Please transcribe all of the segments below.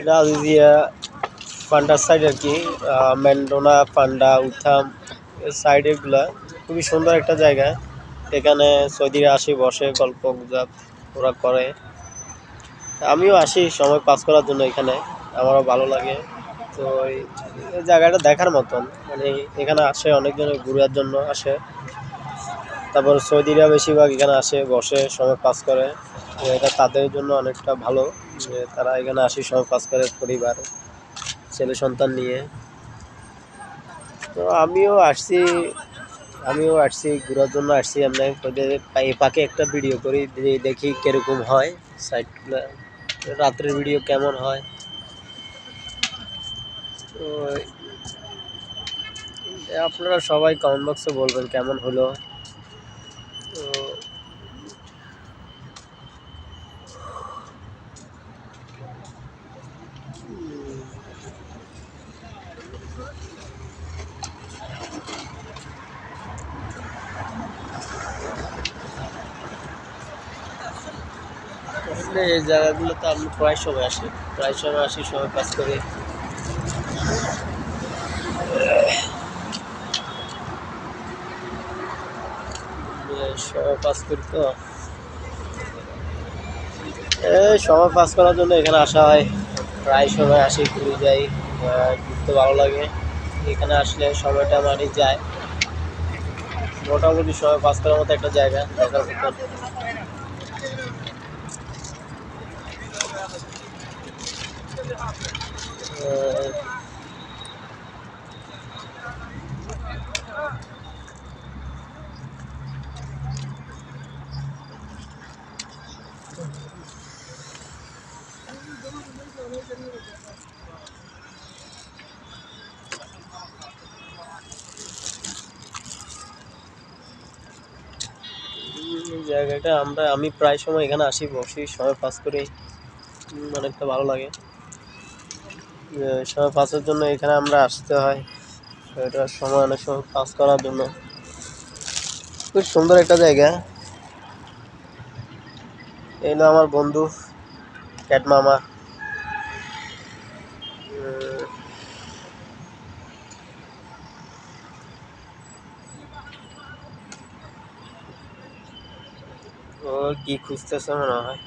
এটা পান্ডার সাইড আর কি ম্যান্ডোনা, পান্ডা, উথাম সাইড এগুলা খুবই সুন্দর একটা জায়গা। এখানে সৌদিরা আসে, বসে, গল্প গুজব ওরা করে। আমিও আসি, সময় পাস করার জন্য এখানে, আমারও ভালো লাগে। তো এই জায়গাটা দেখার মতন মানে এখানে আসে, অনেকজন ঘুরার জন্য আসে। তারপর সৌদিরা বেশিরভাগ এখানে আসে, বসে, সময় পাস করে। এটা তাদের জন্য অনেকটা ভালো যে তারা এখানে আসি সব পাস করে পরিবার, ছেলে সন্তান নিয়ে। তো আমিও আসছি আমিও আসছি, ঘোরার জন্য আসছি। আমরা পাকে একটা ভিডিও করি দেখি কীরকম হয়। সাইটগুলো রাত্রের ভিডিও কেমন হয়। তো আপনারা সবাই কমেন্ট বক্সে বলবেন কেমন হলো তো আসলে এই জায়গাগুলোতে আমি প্রায় সময় আসি। প্রায় সময় আসি সময় কাজ করি। সময় পাস করি তো। সময় পাস করার জন্য এখানে আসা হয়। প্রায় সময় আসি ঘুরে যাই। ঘুরতে ভালো লাগে। এখানে আসলে সময়টা মানে যায়। মোটামুটি সময় পাস করার মতো একটা জায়গা। দেখার মতন আহ, এই জায়গাটা আমরা আমি প্রায় সময় এখানে আসি বসি সময় পাস করি। অনেকটা ভালো লাগে। সময় পাসের জন্য এখানে আমরা আসতে হয়। এটা সময় অনেক সময় পাস করার জন্য। খুব সুন্দর একটা জায়গা। এই হলো আমার বন্ধু ক্যাট মামা। ও কি খুঁজতেছে মনে হয়।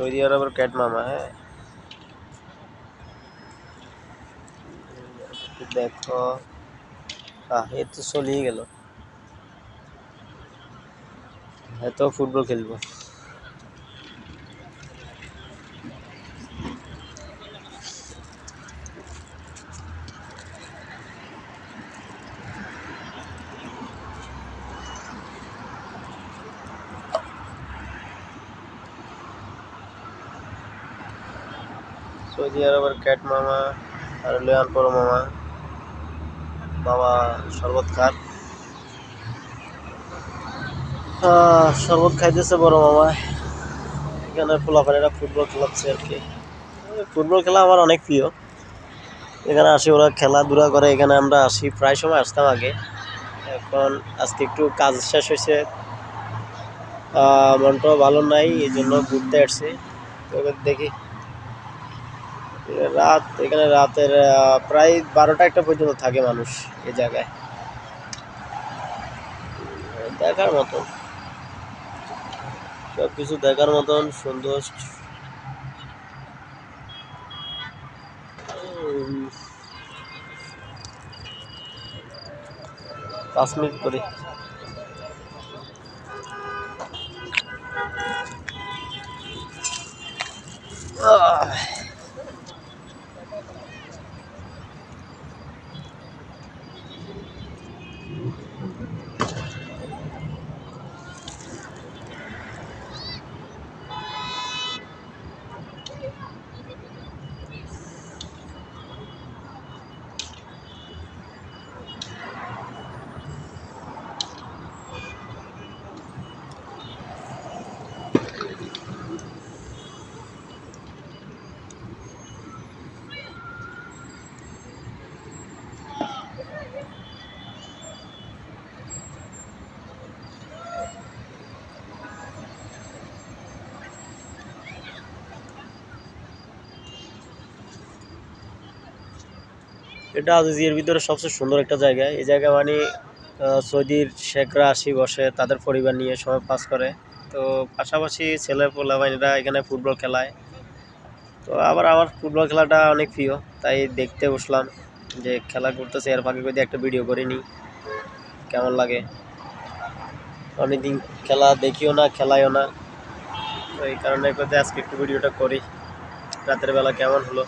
সৌদি আরবের ক্যাট মামা হ্যাঁ দেখো আহ এ তো চলেই গেল হয়তো ফুটবল খেলব সৌদি আরবের ক্যাট মামা, আর লিয়ান পর মামা। মামা শরবত খান শরবত খাইতেছে বড় মামা। এখানে পোলাপানেরা ফুটবল খেলাচ্ছে আর কি। ফুটবল খেলা আমার অনেক প্রিয়। এখানে আসি, ওরা খেলাধুলা করে। এখানে আমরা আসি, প্রায় সময় আসতাম আগে। এখন আজকে একটু কাজ শেষ হয়েছে। মনটাও ভালো নাই, এই জন্য ঘুরতে আসছি। দেখি রাত, এখানে রাতের প্রায় বারোটা একটা পর্যন্ত থাকে মানুষ এই জায়গায়। দেখার মতন। সব কিছু দেখার মতন, সুন্দর। পাঁচ মিনিট করে আহ। এটা আজিজিয়ার ভিতরে সবচেয়ে সুন্দর একটা জায়গা। এই জায়গা মানে সৌদির শেখরা আসি বসে, তাদের পরিবার নিয়ে সময় পাস করে। তো পাশাপাশি ছেলে পোলাবাইনরা এখানে ফুটবল খেলায়। তো আবার আমার ফুটবল খেলাটা অনেক প্রিয়, তাই দেখতে বসলাম যে খেলা করতেছে। এর ফাঁকে যদি একটা ভিডিও করে নিই কেমন লাগে? অনেকদিন খেলা দেখিও না খেলাইও না। তো এই কারণে আজকে একটু ভিডিওটা করি। রাতের বেলা কেমন হলো?